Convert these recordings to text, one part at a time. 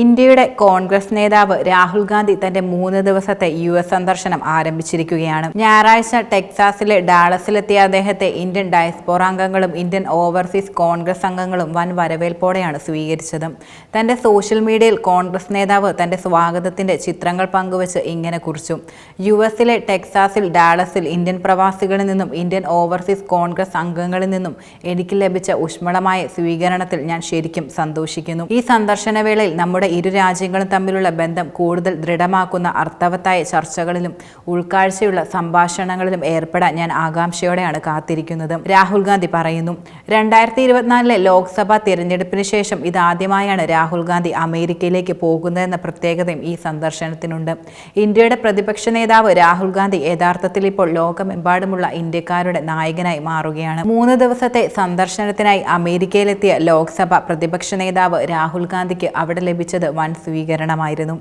ഇന്ത്യയുടെ കോൺഗ്രസ് നേതാവ് രാഹുൽ ഗാന്ധി തന്റെ മൂന്ന് ദിവസത്തെ യു എസ് സന്ദർശനം ആരംഭിച്ചിരിക്കുകയാണ്. ഞായറാഴ്ച ടെക്സാസിലെ ഡാളസിലെത്തിയ അദ്ദേഹത്തെ ഇന്ത്യൻ ഡയസ്പോറ അംഗങ്ങളും ഇന്ത്യൻ ഓവർസീസ് കോൺഗ്രസ് അംഗങ്ങളും വൻ വരവേൽപ്പോടെയാണ് സ്വീകരിച്ചത്. തന്റെ സോഷ്യൽ മീഡിയയിൽ കോൺഗ്രസ് നേതാവ് തന്റെ സ്വാഗതത്തിന്റെ ചിത്രങ്ങൾ പങ്കുവച്ച് ഇങ്ങനെ കുറിച്ചു. യു എസിലെ ടെക്സാസിൽ ഡാളസിൽ ഇന്ത്യൻ പ്രവാസികളിൽ നിന്നും ഇന്ത്യൻ ഓവർസീസ് കോൺഗ്രസ് അംഗങ്ങളിൽ നിന്നും എനിക്ക് ലഭിച്ച ഊഷ്മളമായ സ്വീകരണത്തിൽ ഞാൻ ശരിക്കും സന്തോഷിക്കുന്നു. ഈ സന്ദർശന വേളയിൽ നമ്മുടെ ഇരു രാജ്യങ്ങളും തമ്മിലുള്ള ബന്ധം കൂടുതൽ ദൃഢമാക്കുന്ന അർത്ഥവത്തായ ചർച്ചകളിലും ഉൾക്കാഴ്ചയുള്ള സംഭാഷണങ്ങളിലും ഏർപ്പെടാൻ ഞാൻ ആകാംക്ഷയോടെയാണ് കാത്തിരിക്കുന്നത്. രാഹുൽ ഗാന്ധി പറയുന്നു രണ്ടായിരത്തി ഇരുപത്തിനാലിലെ ലോക്സഭാ തിരഞ്ഞെടുപ്പിന് ശേഷം ഇതാദ്യമായാണ് രാഹുൽ ഗാന്ധി അമേരിക്കയിലേക്ക് പോകുന്നതെന്ന പ്രത്യേകതയും ഈ സന്ദർശനത്തിനുണ്ട്. ഇന്ത്യയുടെ പ്രതിപക്ഷ നേതാവ് രാഹുൽ ഗാന്ധി യഥാർത്ഥത്തിൽ ഇപ്പോൾ ലോകമെമ്പാടുമുള്ള ഇന്ത്യക്കാരുടെ നായകനായി മാറുകയാണ്. മൂന്ന് ദിവസത്തെ സന്ദർശനത്തിനായി അമേരിക്കയിലെത്തിയ ലോക്സഭ പ്രതിപക്ഷ നേതാവ് രാഹുൽ ഗാന്ധിക്ക് അവിടെ ലഭിച്ചത് വൻ സ്വീകരണമായിരുന്നു.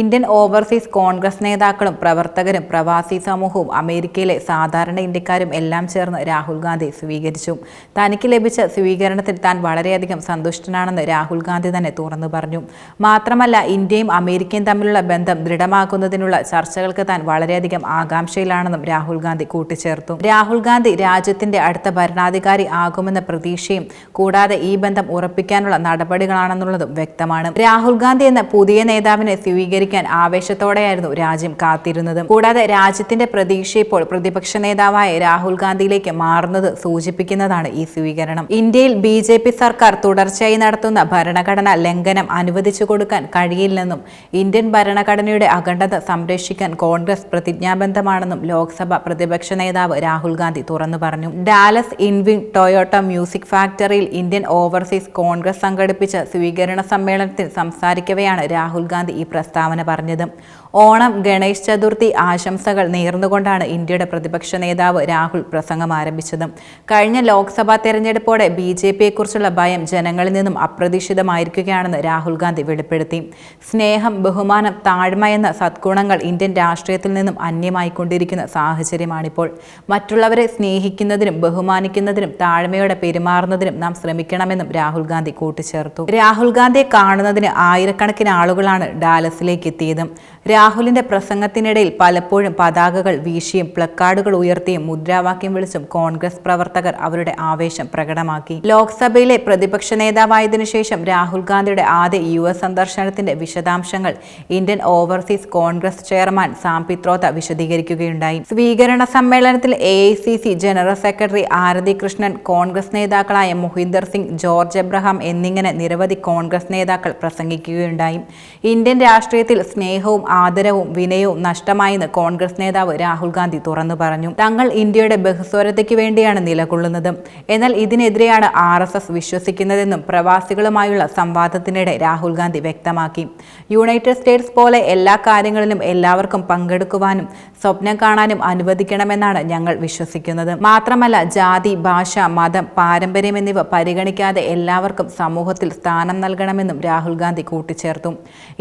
ഇന്ത്യൻ ഓവർസീസ് കോൺഗ്രസ് നേതാക്കളും പ്രവർത്തകരും പ്രവാസി സമൂഹവും അമേരിക്കയിലെ സാധാരണ ഇന്ത്യക്കാരും എല്ലാം ചേർന്ന് രാഹുൽ ഗാന്ധി സ്വീകരിച്ചു. തനിക്ക് ലഭിച്ച സ്വീകരണത്തിൽ താൻ വളരെയധികം സന്തുഷ്ടനാണെന്ന് രാഹുൽ ഗാന്ധി തന്നെ തുറന്നു പറഞ്ഞു. മാത്രമല്ല ഇന്ത്യയും അമേരിക്കയും തമ്മിലുള്ള ബന്ധം ദൃഢമാക്കുന്നതിനുള്ള ചർച്ചകൾക്ക് താൻ വളരെയധികം ആകാംക്ഷയിലാണെന്നും രാഹുൽ ഗാന്ധി കൂട്ടിച്ചേർത്തു. രാഹുൽ ഗാന്ധി രാജ്യത്തിന്റെ അടുത്ത ഭരണാധികാരി ആകുമെന്ന പ്രതീക്ഷയും കൂടാതെ ഈ ബന്ധം ഉറപ്പിക്കാനുള്ള നടപടികളാണെന്നുള്ളതും വ്യക്തമാണ്. രാഹുൽ ഗാന്ധി എന്ന പുതിയ നേതാവിനെ സ്വീകരിക്കാൻ ആവേശത്തോടെയായിരുന്നു രാജ്യം കാത്തിരുന്നത്. കൂടാതെ രാജ്യത്തിന്റെ പ്രതീക്ഷ ഇപ്പോൾ പ്രതിപക്ഷ നേതാവായ രാഹുൽ ഗാന്ധിയിലേക്ക് മാറുന്നത് സൂചിപ്പിക്കുന്നതാണ് ഈ സ്വീകരണം. ഇന്ത്യയിൽ ബി ജെ പി സർക്കാർ തുടർച്ചയായി നടത്തുന്ന ഭരണഘടന ലംഘനം അനുവദിച്ചു കൊടുക്കാൻ കഴിയില്ലെന്നും ഇന്ത്യൻ ഭരണഘടനയുടെ അഖണ്ഡത സംരക്ഷിക്കാൻ കോൺഗ്രസ് പ്രതിജ്ഞാബദ്ധമാണെന്നും ലോക്സഭ പ്രതിപക്ഷ നേതാവ് രാഹുൽ ഗാന്ധി തുറന്നു പറഞ്ഞു. ഡാലസ് ഇൻവിങ് ടൊയോട്ട മ്യൂസിക് ഫാക്ടറിയിൽ ഇന്ത്യൻ ഓവർസീസ് കോൺഗ്രസ് സംഘടിപ്പിച്ച സ്വീകരണ സമ്മേളനത്തിൽ സംസാരിക്കവെയാണ് രാഹുൽ ഗാന്ധി ഈ പ്രസ്താവന പറഞ്ഞത്. ഓണം ഗണേശ് ചതുർത്ഥി ആശംസകൾ നേർന്നുകൊണ്ടാണ് ഇന്ത്യയുടെ പ്രതിപക്ഷ നേതാവ് രാഹുൽ പ്രസംഗം ആരംഭിച്ചത്. കഴിഞ്ഞ ലോക്സഭാ തെരഞ്ഞെടുപ്പോടെ ബി ജെ പിയെക്കുറിച്ചുള്ള ഭയം ജനങ്ങളിൽ നിന്നും അപ്രതീക്ഷിതമായിരിക്കുകയാണെന്ന് രാഹുൽ ഗാന്ധി വെളിപ്പെടുത്തി. സ്നേഹം ബഹുമാനം താഴ്മ എന്ന സദ്ഗുണങ്ങൾ ഇന്ത്യൻ രാഷ്ട്രീയത്തിൽ നിന്നും അന്യമായിക്കൊണ്ടിരിക്കുന്ന സാഹചര്യമാണിപ്പോൾ. മറ്റുള്ളവരെ സ്നേഹിക്കുന്നതിനും ബഹുമാനിക്കുന്നതിനും താഴ്മയോടെ പെരുമാറുന്നതിനും നാം ശ്രമിക്കണമെന്നും രാഹുൽ ഗാന്ധി കൂട്ടിച്ചേർത്തു. രാഹുൽ ഗാന്ധിയെ കാണുന്നതിന് ആയിരക്കണക്കിന് ആളുകളാണ് ഡാലസിലേക്ക് എത്തിയത് രാഹുലിന്റെ പ്രസംഗത്തിനിടയിൽ പലപ്പോഴും പതാകകൾ വീശിയും പ്ലക്കാർഡുകൾ ഉയർത്തിയും മുദ്രാവാക്യം വിളിച്ചും കോൺഗ്രസ് പ്രവർത്തകർ അവരുടെ ആവേശം പ്രകടമാക്കി. ലോക്സഭയിലെ പ്രതിപക്ഷ നേതാവായതിനു ശേഷം രാഹുൽ ഗാന്ധിയുടെ ആദ്യ യു എസ് സന്ദർശനത്തിന്റെ വിശദാംശങ്ങൾ Indian Overseas Congress chairman Sam Pitroda വിശദീകരിക്കുകയുണ്ടായി. സ്വീകരണ സമ്മേളനത്തിൽ A general secretary Aarti Krishnan Congress നേതാക്കളായ മൊഹീന്ദർ സിംഗ് ജോർജ് എബ്രഹാം എന്നിങ്ങനെ നിരവധി കോൺഗ്രസ് നേതാക്കൾ പ്രസംഗിക്കുകയുണ്ടായി. ഇന്ത്യൻ രാഷ്ട്രീയത്തിൽ സ്നേഹവും ആദരവും വിനയവും നഷ്ടമായെന്ന് കോൺഗ്രസ് നേതാവ് രാഹുൽ ഗാന്ധി തുറന്നു പറഞ്ഞു. തങ്ങൾ ഇന്ത്യയുടെ ബഹുസ്വരതയ്ക്ക് വേണ്ടിയാണ് നിലകൊള്ളുന്നത്. എന്നാൽ ഇതിനെതിരെയാണ് ആർ എസ് എസ് വിശ്വസിക്കുന്നതെന്നും പ്രവാസികളുമായുള്ള സംവാദത്തിനിടെ രാഹുൽ ഗാന്ധി വ്യക്തമാക്കി. യുണൈറ്റഡ് സ്റ്റേറ്റ്സ് പോലെ എല്ലാ കാര്യങ്ങളിലും എല്ലാവർക്കും പങ്കെടുക്കുവാനും സ്വപ്നം കാണാനും അനുവദിക്കണമെന്നാണ് ഞങ്ങൾ വിശ്വസിക്കുന്നത്. മാത്രമല്ല ജാതി ഭാഷ മതം പാരമ്പര്യം എന്നിവ പരിഗണിക്കാതെ എല്ലാവർക്കും സമൂഹത്തിൽ സ്ഥാനം നൽകണമെന്നും രാഹുൽ ഗാന്ധി കൂട്ടിച്ചേർത്തു.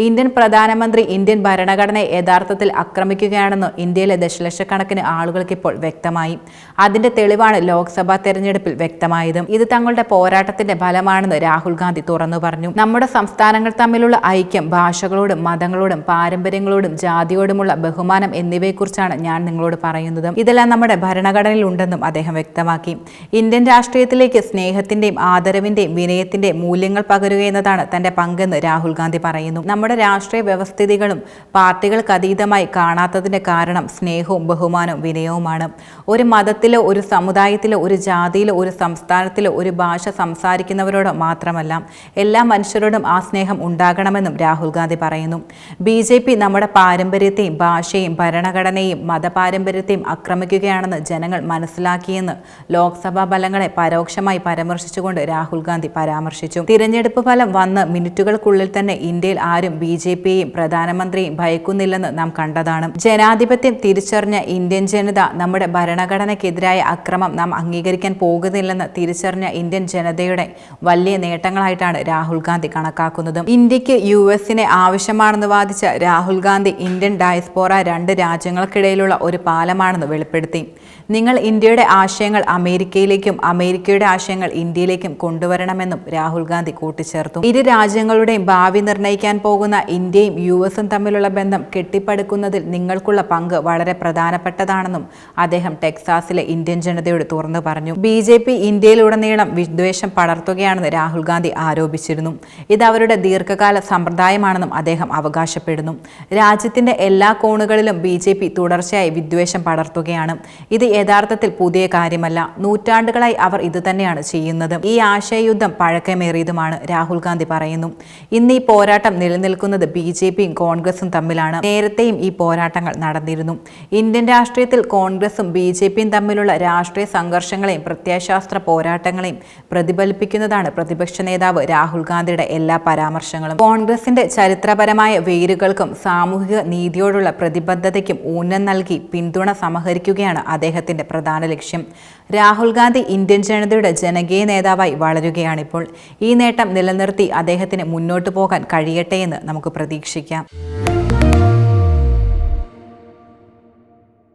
ഇന്ത്യൻ പ്രധാനമന്ത്രി ഇന്ത്യൻ ഭരണഘടനയെ യഥാർത്ഥത്തിൽ ആക്രമിക്കുകയാണെന്ന് ഇന്ത്യയിലെ ദശലക്ഷക്കണക്കിന് ആളുകൾക്ക് ഇപ്പോൾ വ്യക്തമായി. അതിന്റെ തെളിവാണ് ലോക്സഭാ തെരഞ്ഞെടുപ്പിൽ വ്യക്തമായതും. ഇത് തങ്ങളുടെ പോരാട്ടത്തിന്റെ ഫലമാണെന്ന് രാഹുൽ ഗാന്ധി തുറന്നു പറഞ്ഞു. നമ്മുടെ സംസ്ഥാനങ്ങൾ തമ്മിലുള്ള ഐക്യം ഭാഷകളോടും മതങ്ങളോടും പാരമ്പര്യങ്ങളോടും ജാതിയോടുമുള്ള ബഹുമാനം എന്നിവയെക്കുറിച്ചാണ് ഞാൻ നിങ്ങളോട് പറയുന്നത്. ഇതെല്ലാം നമ്മുടെ ഭരണഘടനയിൽ ഉണ്ടെന്നും അദ്ദേഹം വ്യക്തമാക്കി. ഇന്ത്യൻ രാഷ്ട്രീയത്തിലേക്ക് സ്നേഹത്തിന്റെയും ആദരവിന്റെയും വിനയത്തിന്റെയും മൂല്യങ്ങൾ പകരുക എന്നതാണ് തന്റെ പങ്കെന്ന് രാഹുൽ ഗാന്ധി പറയുന്നു. നമ്മുടെ രാഷ്ട്രീയ വ്യവസ്ഥിതികളും പാർട്ടികൾക്ക് അതീതമായി കാണാത്തതിന്റെ കാരണം സ്നേഹവും ബഹുമാനവും വിനയവുമാണ്. ഒരു മതത്തിലോ ഒരു സമുദായത്തിലോ ഒരു ജാതിയിലോ ഒരു സംസ്ഥാനത്തിലോ ഒരു ഭാഷ സംസാരിക്കുന്നവരോട് മാത്രമല്ല എല്ലാ മനുഷ്യരോടും ആ സ്നേഹം ഉണ്ടാകണമെന്നും രാഹുൽ ഗാന്ധി പറയുന്നു. ബി ജെ പി നമ്മുടെ പാരമ്പര്യത്തെയും ഭാഷയും ഭരണഘടനയും മതപാരമ്പര്യത്തെയും ആക്രമിക്കുകയാണെന്ന് ജനങ്ങൾ മനസ്സിലാക്കിയെന്ന് ലോക്സഭാ ഫലങ്ങളെ പരോക്ഷമായി പരാമർശിച്ചുകൊണ്ട് രാഹുൽ ഗാന്ധി പരാമർശിച്ചു. തിരഞ്ഞെടുപ്പ് ഫലം വന്ന് മിനിറ്റുകൾക്കുള്ളിൽ തന്നെ ഇന്ത്യയിൽ ആരും ബി ജെ പിയെയും പ്രധാനമന്ത്രിയെയും ഭയക്കുന്നില്ലെന്ന് നാം കണ്ടതാണ്. ജനാധിപത്യം തിരിച്ചറിഞ്ഞ ഇന്ത്യൻ ജനത നമ്മുടെ ഭരണഘടനയ്ക്കെതിരായ അക്രമം നാം അംഗീകരിക്കാൻ പോകുന്നില്ലെന്ന് തിരിച്ചറിഞ്ഞ ഇന്ത്യൻ ജനതയുടെ വലിയ നേട്ടങ്ങളായിട്ടാണ് രാഹുൽ ഗാന്ധി കണക്കാക്കുന്നത്. ഇന്ത്യയ്ക്ക് യു എസിനെ ആവശ്യമാണെന്ന് വാദിച്ച രാഹുൽ ഗാന്ധി ഇന്ത്യൻ ഡയസ്പോറ രണ്ട് രാജ്യങ്ങൾക്കിടയിലുള്ള ഒരു പാലമാണെന്ന് വെളിപ്പെടുത്തി. നിങ്ങൾ ഇന്ത്യയുടെ ആശയങ്ങൾ അമേരിക്കയിലേക്കും അമേരിക്കയുടെ ആശയങ്ങൾ ഇന്ത്യയിലേക്കും കൊണ്ടുവരണമെന്നും രാഹുൽ ഗാന്ധി കൂട്ടിച്ചേർത്തു. ഇരു രാജ്യങ്ങളുടെയും ഭാവി നിർണയിക്കാൻ പോകുന്ന ഇന്ത്യയും യു എസും തമ്മിലുള്ള ബന്ധം കെട്ടിപ്പടുക്കുന്നതിൽ നിങ്ങൾക്കുള്ള പങ്ക് വളരെ പ്രധാനപ്പെട്ടതാണെന്നും അദ്ദേഹം ടെക്സാസിലെ ഇന്ത്യൻ ജനതയോട് തുറന്നു പറഞ്ഞു. ബി ജെ പി ഇന്ത്യയിലുടനീളം വിദ്വേഷം പടർത്തുകയാണെന്ന് രാഹുൽ ഗാന്ധി ആരോപിച്ചിരുന്നു. ഇത് അവരുടെ ദീർഘകാല സമ്പ്രദായമാണെന്നും അദ്ദേഹം അവകാശപ്പെടുന്നു. രാജ്യത്തിന്റെ എല്ലാ കോണുകളിലും ബി ജെ പി തുടർച്ചയായി വിദ്വേഷം പടർത്തുകയാണ്. ഇത് യഥാർത്ഥത്തിൽ പുതിയ കാര്യമല്ല. നൂറ്റാണ്ടുകളായി അവർ ഇത് തന്നെയാണ് ചെയ്യുന്നത്. ഈ ആശയയുദ്ധം പഴക്കമേറിയതുമാണ് രാഹുൽ ഗാന്ധി പറയുന്നു. ഇന്ന് ഈ പോരാട്ടം നിലനിൽക്കുന്നത് ബി ജെ പിയും കോൺഗ്രസും തമ്മിലാണ് നേരത്തെയും ഈ പോരാട്ടങ്ങൾ നടന്നിരുന്നു. ഇന്ത്യൻ രാഷ്ട്രീയത്തിൽ കോൺഗ്രസും ബി ജെ പിയും തമ്മിലുള്ള രാഷ്ട്രീയ സംഘർഷങ്ങളെയും പ്രത്യയശാസ്ത്ര പോരാട്ടങ്ങളെയും പ്രതിഫലിപ്പിക്കുന്നതാണ് പ്രതിപക്ഷ നേതാവ് രാഹുൽ ഗാന്ധിയുടെ എല്ലാ പരാമർശങ്ങളും. കോൺഗ്രസിന്റെ ചരിത്രപരമായ വേരുകൾക്കും സാമൂഹിക നീതിയോടുള്ള പ്രതിബദ്ധതയ്ക്കും ഊന്നൽ നൽകി പിന്തുണ സമഹരിക്കുകയാണ് അദ്ദേഹത്തിന്റെ പ്രധാന ലക്ഷ്യം. രാഹുൽ ഗാന്ധി ഇന്ത്യൻ ജനതയുടെ ജനകീയ നേതാവായി വളരുകയാണിപ്പോൾ. ഈ നേട്ടം നിലനിർത്തി അദ്ദേഹത്തിന് മുന്നോട്ടു പോകാൻ കഴിയട്ടെ എന്ന് നമുക്ക് പ്രതീക്ഷിക്കാം.